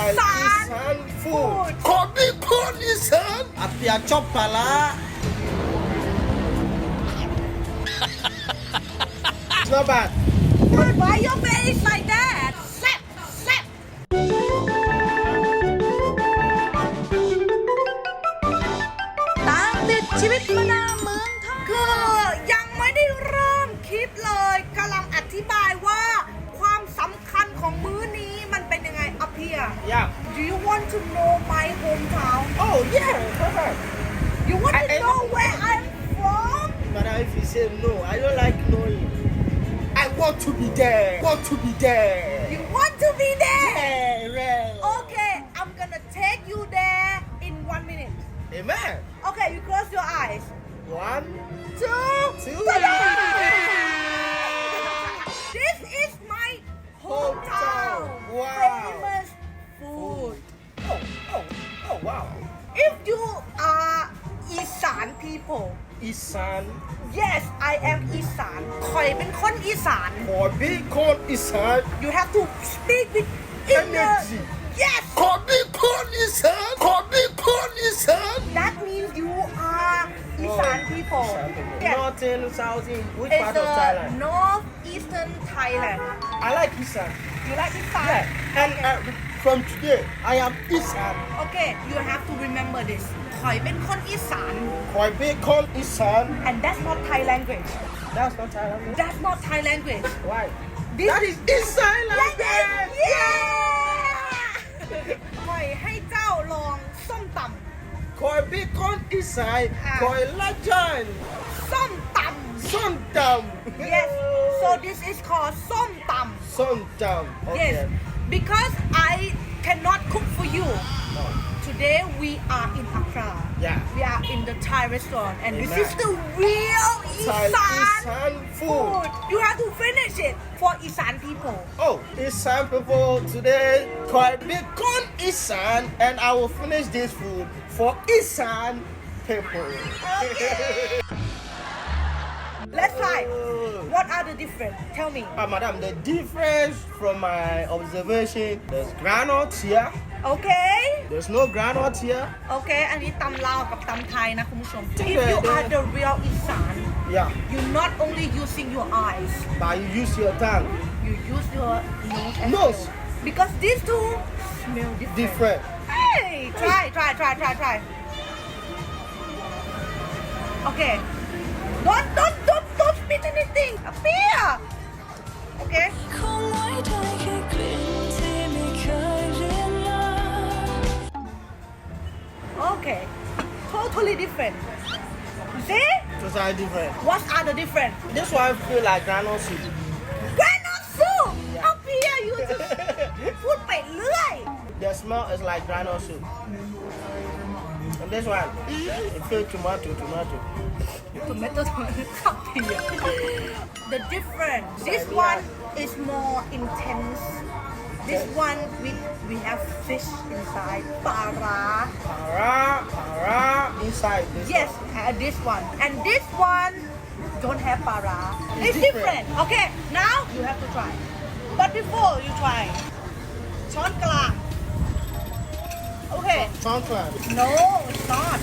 านอีสานฟูดของดีคนอีสานอาเปียชอบปลาละน o t bad But why your face like that? ติดชีวิตมานาเมืองทองคือยังไม่ได้เริ่มคลิปเลยกำลังอธิบายว่า ของมื้อนี้มันเป็นยังไงอภิย Yeah. Do you want to know my hometown Oh yeah, perfect. You want I- to I- know where I'm from Madam, if you say no, I don't like knowing. I want to be there. Want to be there. You want to be there Yeah, yeah. Okay I'm gonna take you there in one minute Amen. Okay you close your eyes One, two, two. Ta-da! hometown famous food oh oh oh wow if you are Isan people อีสาน yes I am อีสานข่อยเป็นคนอีสาน ขอพี่คนอีสาน you have to speak with inner Energy. yes ขอพี่คนอีสานขอพี่คนอีสาน that means you are อีสาน people Northern Southern which part of Thailand north northeastern Thailand. I like Isan. You like Isan? Yeah, and uh, from today, I am Isan. Okay, you have to remember this. ข่อยเป็นคนอีสาน Kobe corn Isan. and that's not Thai language. That's not Thailand. That's not Thai language. Why? This That is Isan language. language. Yeah! ข่อยให้เจ้าลองส้มต Kobe corn Isan, Ah. Koi Lajan, ำส้มต ต Som. Yes. So this is called som tam. Okay. Yes. Because I cannot cook for you. No. Today we are in Accra. Yeah. We are in the Thai restaurant and Amen. this is the real Thai Isan, Isan food. food. You have to finish it for Isan people. Oh, Isan people today quite become Isan and I will finish this food for Isan people. Okay. What are the difference? Tell me. Ah, madam, the difference from my observation, there's granite here. Okay? There's no granite here. Okay อันนี้ตำลาวกับตำไทยนะคุณผู้ชม จริง If เลย you เด้อ are the real Isan Yeah, you're not only using your eyes but you use your tongue. you use your nose as Nose. well. because these two smell different. Different. Hey, try, try, try, try, try. Okay. Don't, don't, mean anything. A fear. Okay. Okay. Totally different. See? Totally different. What are the different? This one feel like granola soup. Granola soup. Yeah. Up here, you just food by The smell is like granola soup. And this one, it feel tomato, tomato. tomato tomato up here. The difference. This one is more intense. This one we we have fish inside. Para. Para, para, inside this Yes, uh, this one. And this one don't have para. It's It's different. different. Okay, now you have to try. But before you try, ช้อนกลาง Okay. one. Chocolate. No, it's not.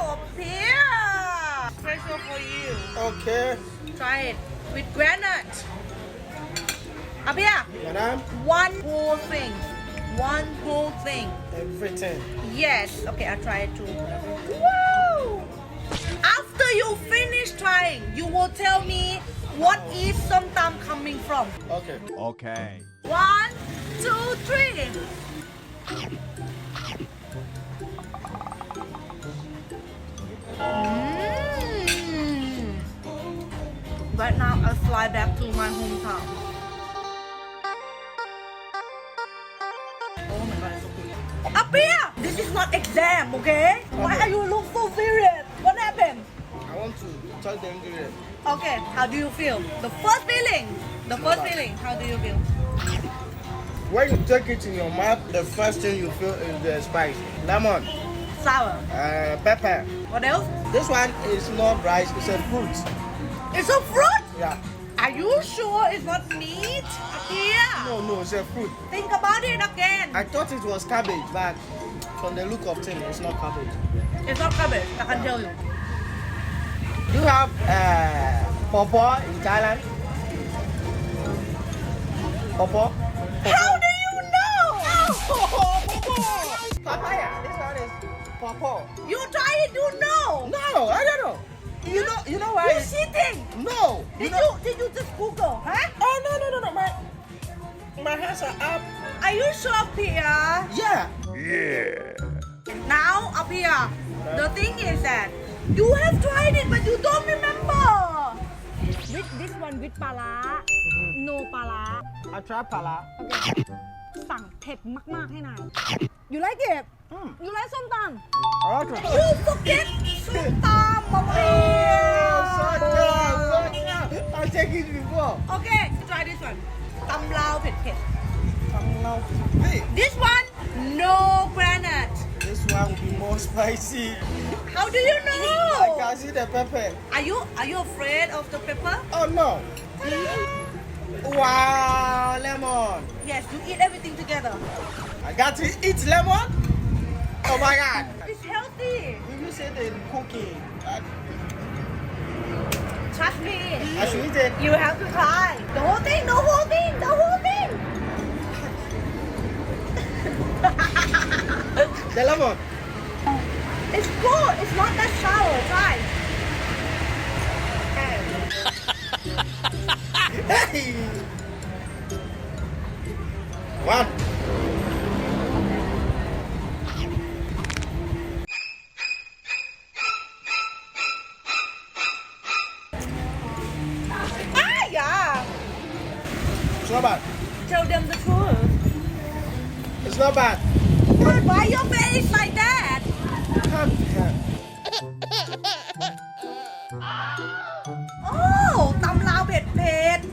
Up here. Special for you. Okay. Try it with granite. Up here. Madam, One whole thing. One whole thing. everything. Yes. Okay, I'll try it too. Woo! After you finish trying, you will tell me what is somtam coming from. Okay. Okay. One, two, three. Mm. Right now, I fly back to my hometown. Oh my god, it's so good. Up here! This is not exam, okay? Why are you look so serious? What happened? I want to tell the ingredients. Okay, how do you feel? The first feeling. The first feeling. How do you feel? When you take it in your mouth, the first thing you feel is the spice. Lemon, Sour. uh, pepper. What else? This one is not rice, it's a fruit. It's a fruit. Yeah. Are you sure it's not meat? Apia. No, no, it's a fruit. Think about it again. I thought it was cabbage, but from the look of things, it's not cabbage. It's not cabbage. I can tell you. Do you have uh, pawpaw in Thailand? Pawpaw? Papa. Papaya. This one is Popo. You try it, you know. No, I don't know. You know, you know why? You cheating. No. Did you, know, you did you just Google, huh? Oh no no no no my my hands are up. Are you sure, Pia? Yeah. Yeah. Now, Pia, the thing is that you have tried it, but you don't remember. With this one with pala, no pala. I tried pala. Okay. สั่งเผ็ดมากๆให้นาย You like it You like ส้มตำ Okay. You forget ส้มตำมาเ Oh, so good, so good. I take it before. Okay try this one ตำลาวเผ็ด Come now. Hey, ๆ This one no granite this one will be more spicy. How do you I know can see the pepper. Are you are you afraid of the pepper Oh no. Wow, lemon. Yes you eat everything together I got to eat lemon. Oh my god. It's healthy If you say the cooking, I, Trust me I should eat it. You have to try the whole thing the whole thing the whole thing The lemon. It's good it's not that sour try Hey. One. Ah, yeah. It's not bad. Tell them the truth. It's not bad. God, why your face like that? oh, tam lao bed bed.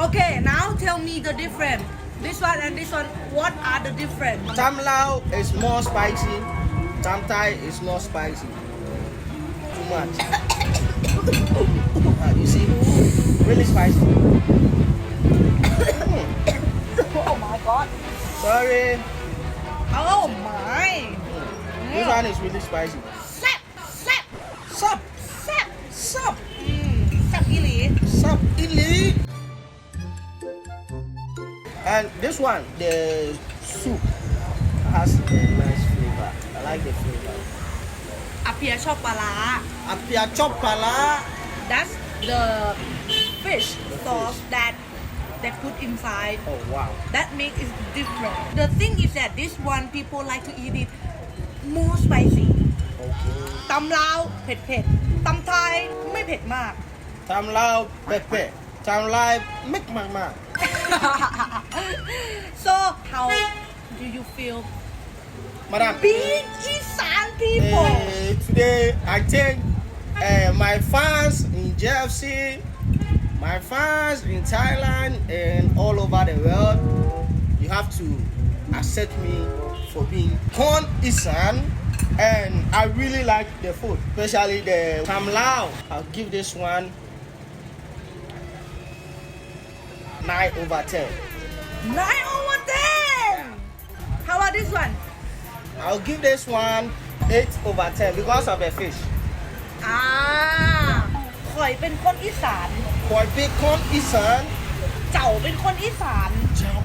Okay, tell me the difference. This one and this one, what are the difference? Tam Lao is more spicy. Tam Thai is not spicy. Too much. uh, you see, really spicy. oh my god. Sorry. Oh my. Mm. This one is really spicy. Sap, sap, sap, sap, sap. Mm. Sap ili. Sap ili. And this one, the soup has a nice flavor. I like the flavor. อาเพียชอบปลาร้า Apia chop pala. That's the fish sauce that they put inside Oh wow. that make it different the thing is that this one people like to eat it more spicy Okay. ตำลาวเผ็ดเผ็ดตำไทยไม่เผ็ดมาก Tam Lao pepe. Tam Lai make mama. so how do you feel Madam, being Isan people? Uh, today, I think uh, eh, my fans in JFC, my fans in Thailand, and all over the world, you have to accept me for being Kon Isan. And I really like the food, especially the Tam Lao. I'll give this one 9 over 10. 9 over how about this one I'll give this one 8 over 10 because of the fish. อ่าข่อยเป็นคนอีสาน For big Kon Isan, เจ้าเป็นคนอีสาน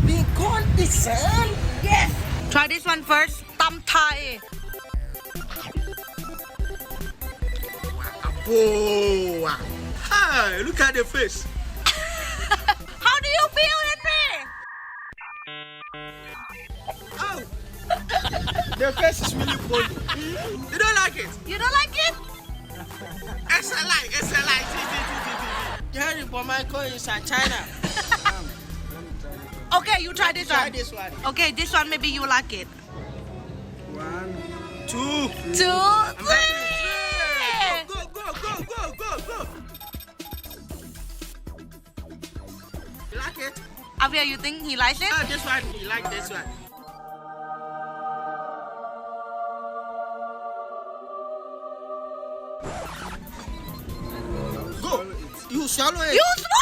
big Kon Isan. yes try this one first ตำไทย Oh, hi, look at the face. how do you feel Henry Oh, the face is really cold. You don't like it? you don't like it It's a lie, it's a lie. See, see, see, see, see. Jerry Pomaco is in China. Um, okay you try this try one this one. okay this one maybe you like it One, two, two I'm three Go, go, go, go, go, go. You like it? Avia you think he likes it Oh, this one, you like this one. Go. You to swallow it.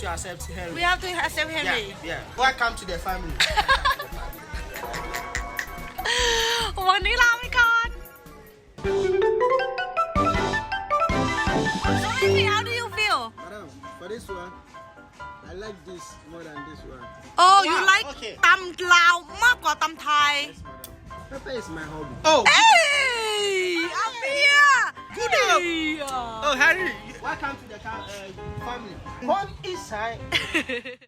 to accept Henry. We have to accept yeah, Henry yeah. Welcome to the family. วันนี้ลาไปก่อน So Henry how do you feel Madam, for this one, I like this more than this one. Oh you Wow, like okay. ตำลาวมากกว่าตำไทย Yes, madam. Pepper is my hobby. Oh, เอ้ย Good up. Oh, Harry. Uh, welcome to the uh, family. Come inside.